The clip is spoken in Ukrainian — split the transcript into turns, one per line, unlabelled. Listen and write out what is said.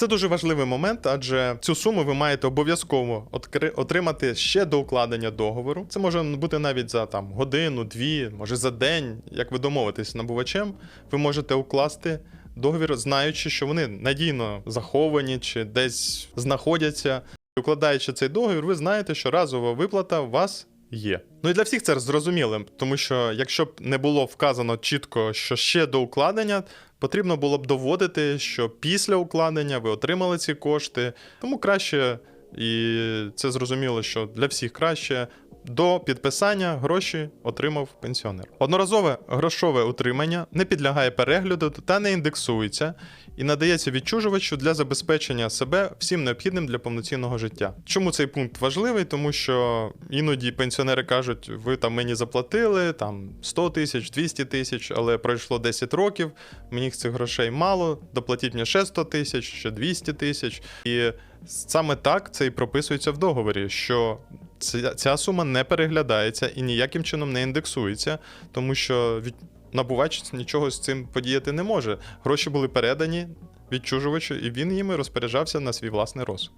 Це дуже важливий момент, адже цю суму ви маєте обов'язково отримати ще до укладення договору. Це може бути навіть за там годину, дві, може за день. Як ви домовитесь набувачем, ви можете укласти договір, знаючи, що вони надійно заховані чи десь знаходяться. Укладаючи цей договір, ви знаєте, що разова виплата вас є. Ну і для всіх це зрозуміло, тому що якщо б не було вказано чітко, що ще до укладення, потрібно було б доводити, що після укладення ви отримали ці кошти. Тому краще, і це зрозуміло, що для всіх краще. До підписання гроші отримав пенсіонер. Одноразове грошове утримання не підлягає перегляду та не індексується і надається відчужувачу для забезпечення себе всім необхідним для повноцінного життя. Чому цей пункт важливий? Тому що іноді пенсіонери кажуть, ви там мені заплатили там 100 тисяч, 200 тисяч, але пройшло 10 років, мені цих грошей мало, доплатіть мені ще 100 тисяч, ще 200 тисяч. І саме так це і прописується в договорі, що ця, сума не переглядається і ніяким чином не індексується, тому що від, набувач нічого з цим подіяти не може. Гроші були передані відчужувачу, і він їми розпоряджався на свій власний розсуд.